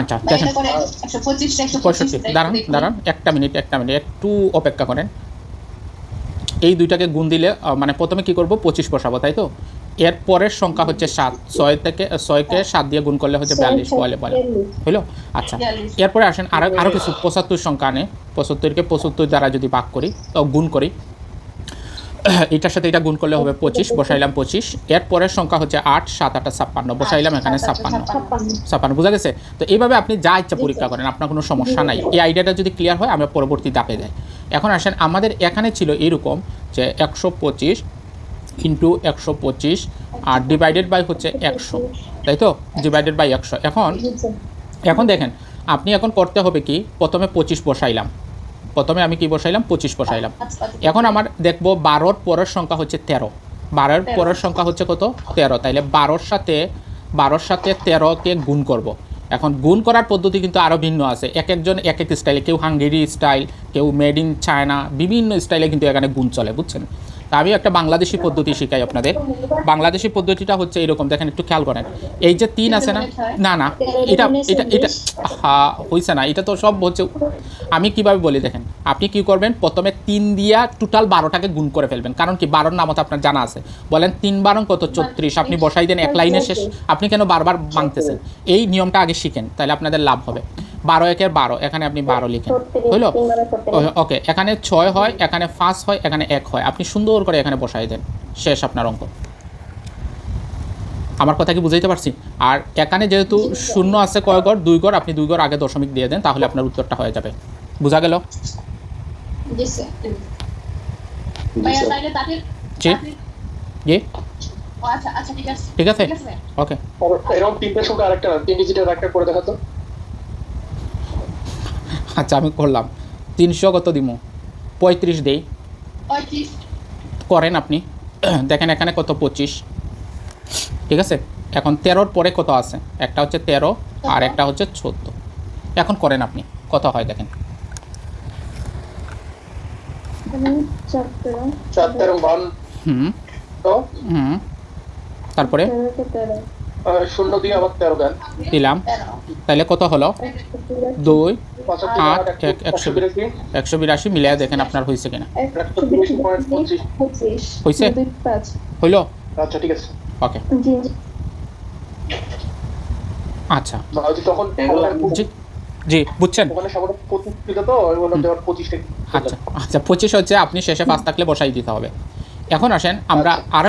আচ্ছা দেখেন পঁয়ষট্টি। দাঁড়ান দাঁড়ান একটা মিনিট একটা মিনিট একটু অপেক্ষা করেন। এই দুইটাকে গুণ দিলে মানে প্রথমে কি করব? পঁচিশ বসাবো তাই তো? এর পরের সংখ্যা হচ্ছে সাত। ছয় থেকে ছয়কে সাত দিয়ে গুণ করলে হচ্ছে বিয়াল্লিশ বলে বলে হইল? আচ্ছা এরপরে আসেন আরও আরও কিছু পঁচাত্তর সংখ্যা আনে। পঁচাত্তরকে পঁচাত্তর দ্বারা যদি ভাগ করি গুণ করি। এটার সাথে এটা গুণ করলে হবে পঁচিশ বসাইলাম পঁচিশ। এর পরের সংখ্যা হচ্ছে আট সাত আটটা ছাপ্পান্ন। বসাইলাম এখানে ছাপ্পান্ন। ছাপ্পান্ন। ছাপ্পান্ন বোঝা গেছে? তো এইভাবে আপনি যা ইচ্ছা পরীক্ষা করেন আপনার কোনো সমস্যা নাই। এই আইডিয়াটা যদি ক্লিয়ার হয় আমরা পরবর্তী ধাপে যাই। এখন আসেন আমাদের এখানে ছিল এরকম যে একশো পঁচিশ ইন্টু একশো পঁচিশ আর ডিভাইডেড বাই হচ্ছে একশো। তাই তো? ডিভাইডেড বাই একশো। এখন এখন দেখেন আপনি এখন করতে হবে কি? প্রথমে পঁচিশ বসাইলাম। প্রথমে আমি কি বসাইলাম? পঁচিশ বসাইলাম। আচ্ছা, এখন আমার দেখব বারোর পরের সংখ্যা হচ্ছে তেরো। বারোর পরের সংখ্যা হচ্ছে কত? তেরো। তাইলে বারোর সাথে বারোর সাথে তেরোকে গুণ করব। এখন গুণ করার পদ্ধতি কিন্তু আরও ভিন্ন আছে। এক একজন এক এক স্টাইলে কেউ হাঙ্গেরি স্টাইল কেউ মেড ইন চায়না বিভিন্ন স্টাইলে কিন্তু এখানে গুণ চলে বুঝছেন? তা আমি একটা বাংলাদেশি পদ্ধতি শিখাই আপনাদের। বাংলাদেশি পদ্ধতিটা হচ্ছে এরকম, দেখেন একটু খেয়াল করেন। এই যে তিন আছে না? না না, এটা এটা এটা হ্যাঁ হয়েছে না, এটা তো সব হচ্ছে, আমি কীভাবে বলি দেখেন, আপনি কি করবেন, প্রথমে তিন দিয়া টোটাল বারোটাকে গুণ করে ফেলবেন, কারণ কি বারোর নামত আপনার জানা আছে। বলেন তিন বারং কত? চৌত্রিশ, আপনি বসাই দেন এক লাইনে শেষ, আপনি কেন বারবার ভাঙতেছেন এই নিয়মটা আগে শিখেন, তাহলে আপনাদের লাভ হবে। বারো একের বারো এখানে আপনি বারো লিখেন। হইল? ওকে এখানে ছয় হয় এখানে পাঁচ হয় এখানে এক হয়। আপনি সুন্দর করে এখানে বসাই দেন। শেষ আপনার অঙ্ক। আমার কথা কি বুঝাইতে পারছি? আর এখানে যেহেতু শূন্য আছে কয় গড়? দুই গড়। আপনি দুই গড় আগে দশমিক দিয়ে দেন তাহলে আপনার উত্তরটা হয়ে যাবে। বোঝা গেল? জি জি। আচ্ছা আচ্ছা ঠিক আছে। ওকে। এরকম তিনটে সংখ্যা আরেকটা তিন ডিজিটের একটা করে দেখাতো। আচ্ছা আমি করলাম। তিনশো কত দিমু? পঁয়ত্রিশ দেই। করেন আপনি। দেখেন এখানে কত পঁচিশ। ঠিক আছে? এখন তেরোর পরে কত আছে? একটা হচ্ছে তেরো আর একটা হচ্ছে চোদ্দ। এখন করেন আপনি কত হয় দেখেন। হুম। হুম। তারপরে? শূন্য দিয়ে আবার তেরো দেন। দিলাম। তাহলে কত হলো? দুই আট, এক- একশো একশো বিরাশি মিলিয়ে দেখেন আপনার হয়েছে কিনা। হয়েছে? হইল? আচ্ছা ঠিক আছে। ওকে। আচ্ছা। তখন জি জি বুঝছেন? আচ্ছা আচ্ছা পঁচিশ হচ্ছে আপনি শেষে পাঁচ থাকলে বসাই দিতে হবে। এখন আসেন আমরা আর